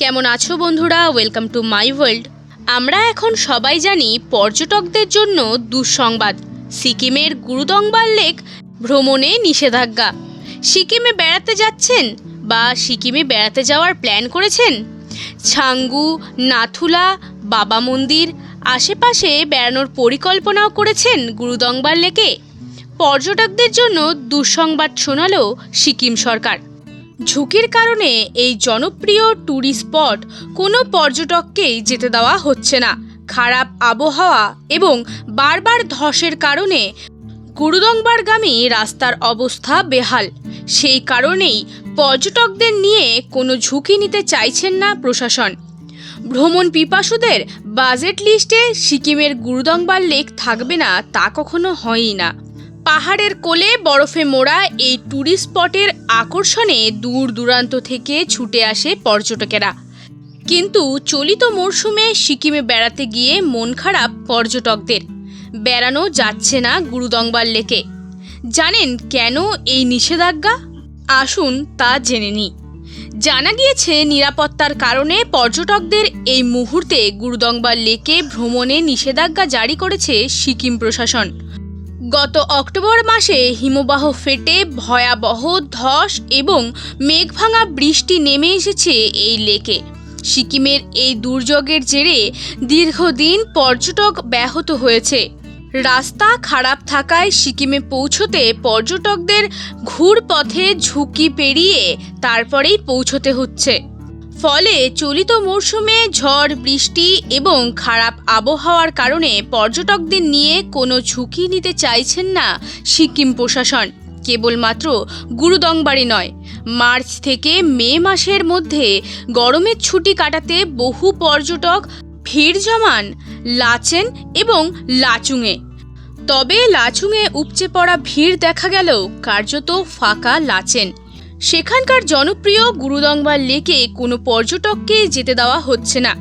কেমন আছো বন্ধুরা? ওয়েলকাম টু মাই ওয়ার্ল্ড আমরা এখন সবাই জানি পর্যটকদের জন্য দুঃসংবাদ। সিকিমের গুরুদংবার লেক ভ্রমণে নিষেধাজ্ঞা। সিকিমে বেড়াতে যাচ্ছেন বা সিকিমে বেড়াতে যাওয়ার প্ল্যান করেছেন? ছাঙ্গু, নাথুলা, বাবা মন্দির আশেপাশে বেড়ানোর পরিকল্পনাও করেছেন গুরুদংবার লেকে। পর্যটকদের জন্য দুঃসংবাদ শোনালো সিকিম সরকার। ঝুঁকির কারণে এই জনপ্রিয় ট্যুরিস্ট স্পট কোনো পর্যটককেই যেতে দেওয়া হচ্ছে না। খারাপ আবহাওয়া এবং বারবার ধসের কারণে গুরুদংবারগামী রাস্তার অবস্থা বেহাল। সেই কারণেই পর্যটকদের নিয়ে কোনো ঝুঁকি নিতে চাইছেন না প্রশাসন। ভ্রমণ পিপাসুদের বাজেট লিস্টে সিকিমের গুরুদংবার লেক থাকবে না তা কখনো হয়ই না। পাহাড়ের কোলে বরফে মোড়া এই ট্যুরিস্ট স্পটের আকর্ষণে দূর দূরান্ত থেকে ছুটে আসে পর্যটকেরা। কিন্তু চলিত মরশুমে সিকিমে বেড়াতে গিয়ে মন খারাপ পর্যটকদের। বেড়ানো যাচ্ছে না গুরুদংবার লেকে। জানেন কেন এই নিষেধাজ্ঞা? আসুন তা জেনে নিই। জানা গিয়েছে নিরাপত্তার কারণে পর্যটকদের এই মুহূর্তে গুরুদংবার লেকে ভ্রমণে নিষেধাজ্ঞা জারি করেছে সিকিম প্রশাসন। গত অক্টোবর মাসে হিমবাহ ফেটে ভয়াবহ ধস এবং মেঘভাঙা বৃষ্টি নেমে এসেছে এই লেকে। সিকিমের এই দুর্যোগের জেরে দীর্ঘদিন পর্যটক ব্যাহত হয়েছে। রাস্তা খারাপ থাকায় সিকিমে পৌঁছতে পর্যটকদের ঘুরপথে ঝুঁকি পেরিয়ে তারপরেই পৌঁছতে হচ্ছে। ফলে চলিত মরশুমে ঝড়, বৃষ্টি এবং খারাপ আবহাওয়ার কারণে পর্যটকদের নিয়ে কোনো ঝুঁকি নিতে চাইছেন না সিকিম প্রশাসন। কেবলমাত্র গুরুদংবাড়ি নয়, মার্চ থেকে মে মাসের মধ্যে গরমের ছুটি কাটাতে বহু পর্যটক ভিড় জমান লাচেন এবং লাচুংয়ে তবে লাচুংয়ে উপচে পড়া ভিড় দেখা গেল কার্যত ফাঁকা লাচেন। সেখানকার জনপ্রিয় গুরুদংবার লেকে কোনো পর্যটককে যেতে দেওয়া হচ্ছে না।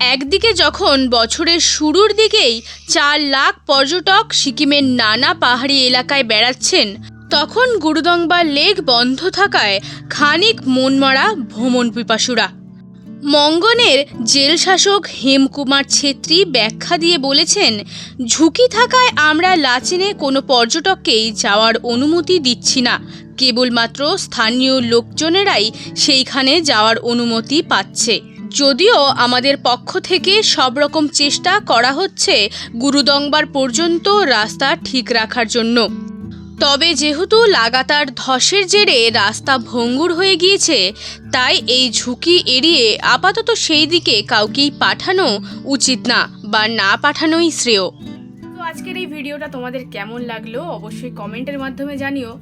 একদিকে যখন বছরের শুরুর দিকেই চার লাখ পর্যটক সিকিমের নানা পাহাড়ি এলাকায় বেড়াচ্ছেন, তখন গুরুদংবার লেক বন্ধ থাকায় খানিক মনমরা ভ্রমণ পিপাসুরা মঙ্গনের জেল শাসক হেমকুমার ছেত্রী ব্যাখ্যা দিয়ে বলেছেন, ঝুঁকি থাকায় আমরা লাচেনে কোনো পর্যটককেই যাওয়ার অনুমতি দিচ্ছি না। কেবলমাত্র স্থানীয় লোকজনেরাই সেইখানে যাওয়ার অনুমতি পাচ্ছে। যদিও আমাদের পক্ষ থেকে সব রকম চেষ্টা করা হচ্ছে গুরুদংবার পর্যন্ত রাস্তা ঠিক রাখার জন্য। তবে যেহেতু লাগাতার ধসের জেরে রাস্তা ভঙ্গুর হয়ে গিয়েছে, তাই এই ঝুঁকি এড়িয়ে আপাতত সেই দিকে কাউকেই পাঠানো উচিত না বা না পাঠানোই শ্রেয়। আজকের এই ভিডিওটা তোমাদের কেমন লাগল অবশ্যই কমেন্টের মাধ্যমে জানিও।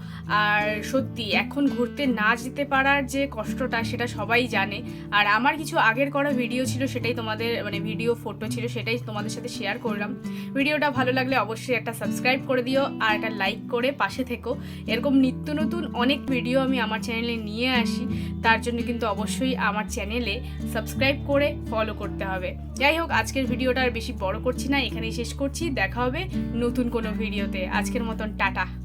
আর সত্যি, এখন ঘুরতে না যেতে পারার যে কষ্টটা সেটা সবাই জানে। আর আমার কিছু আগের করা ভিডিও ছিল সেটাই তোমাদের মানে ভিডিও, ফটো ছিল সেটাই তোমাদের সাথে শেয়ার করলাম। ভিডিওটা ভালো লাগলে অবশ্যই একটা সাবস্ক্রাইব করে দিও আর একটা লাইক করে পাশে থেকো। এরকম নিত্য নতুন অনেক ভিডিও আমি আমার চ্যানেলে নিয়ে আসি। তার জন্য কিন্তু অবশ্যই আমার চ্যানেলে সাবস্ক্রাইব করে ফলো করতে হবে। যাই হোক, আজকের ভিডিওটা আর বেশি বড় করছি না, এখানেই শেষ করছি। দেখা হবে নতুন কোনো ভিডিওতে। আজকের মতন টাটা।